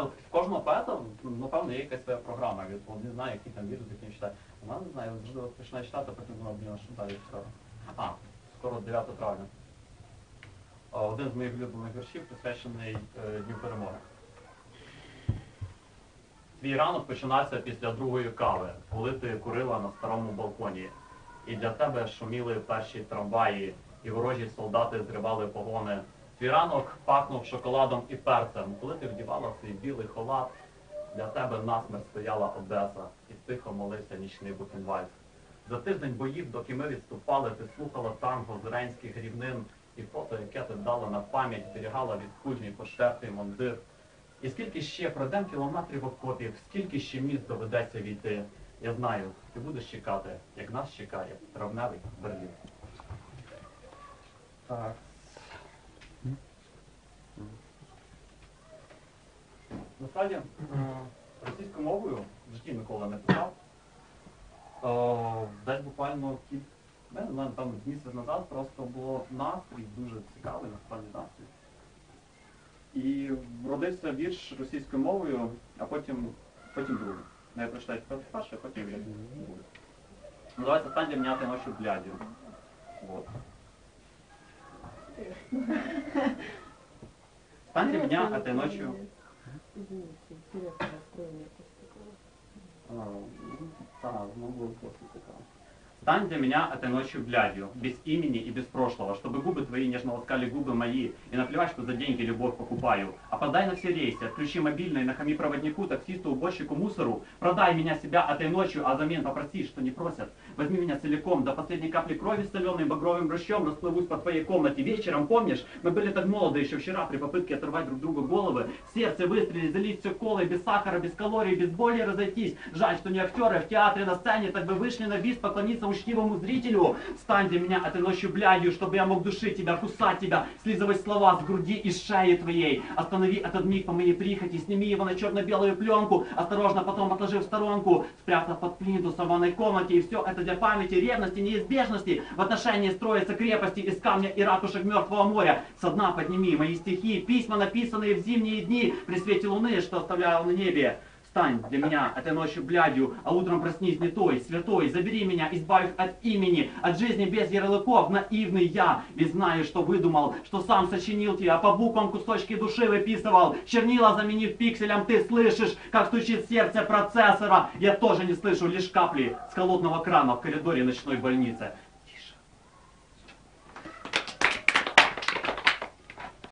в кожного поета, напевно, є якась своя програма. Він не знає, який там вірш, який він читає. Вона не знаю, завжди починає читати, а потім думаю, блін, що далі скоро. А, скоро 9 травня. Один з моїх улюблених віршів присвячений е, Дню перемоги. Твій ранок починався після другої кави, коли ти курила на старому балконі. І для тебе шуміли перші трамваї, і ворожі солдати зривали погони. Твій ранок пахнув шоколадом і перцем, коли ти вдівала свій білий халат. Для тебе насмерть стояла Одеса, і тихо молився нічний Бухенвальд. За тиждень боїв, доки ми відступали, ти слухала танго з рейнських рівнин, і фото, яке ти дала на пам'ять, зберігала від кузні поштертий мундир. І скільки ще пройдем кілометрів окопів, скільки ще міст доведеться війти. Я знаю, ти будеш чекати, як нас чекає травневий Берлін. Так. Насправді, російською мовою в житті ніколи не писав. Десь буквально кіль... я не знаю, там місяць назад просто було настрій, дуже цікавий насправді настрій. І родився вірш російською мовою, а потім, потім другий. Ну, я прочитаю перший, а потім другий. Називається «Стань для меня этой ночью. Вот. Стань дня, а ты ночью... Извините, интересно настроение после такого. А, ну, Да, могло после такого. Стань для меня этой ночью блядью, без имени и без прошлого, чтобы губы твои нежно ласкали губы мои, и наплевать, что за деньги любовь покупаю. Оподай на все рейсы, отключи мобильный, нахами проводнику, таксисту, уборщику, мусору. Продай меня себя этой ночью, а взамен попроси, что не просят. Возьми меня целиком, до последней капли крови соленой багровым ручьем расплывусь по твоей комнате. Вечером, помнишь, мы были так молоды еще вчера при попытке оторвать друг другу головы. Сердце выстрелить, залить все колой, без сахара, без калорий, без боли разойтись. Жаль, что не актеры в театре на сцене, так бы вышли на бис поклониться учтивому зрителю. Стань для меня этой ночью блядью, чтобы я мог душить тебя, кусать тебя, слизывать слова с груди и шеи твоей. Останови этот миг по моей прихоти, сними его на черно-белую пленку, осторожно потом отложи в сторонку, спрятав под плинтусом в ванной комнате, и все это для памяти, ревности, неизбежности. В отношении строятся крепости из камня и ракушек мертвого моря. Со дна подними мои стихи, письма, написанные в зимние дни, при свете луны, что оставлял на небе. Стань для меня этой ночью блядью, а утром проснись не той, святой, забери меня, избавь от имени, от жизни без ярлыков, наивный я, ведь знаю, что выдумал, что сам сочинил тебя, по буквам кусочки души выписывал, чернила заменив пикселям, ты слышишь, как стучит сердце процессора, я тоже не слышу лишь капли с холодного крана в коридоре ночной больницы.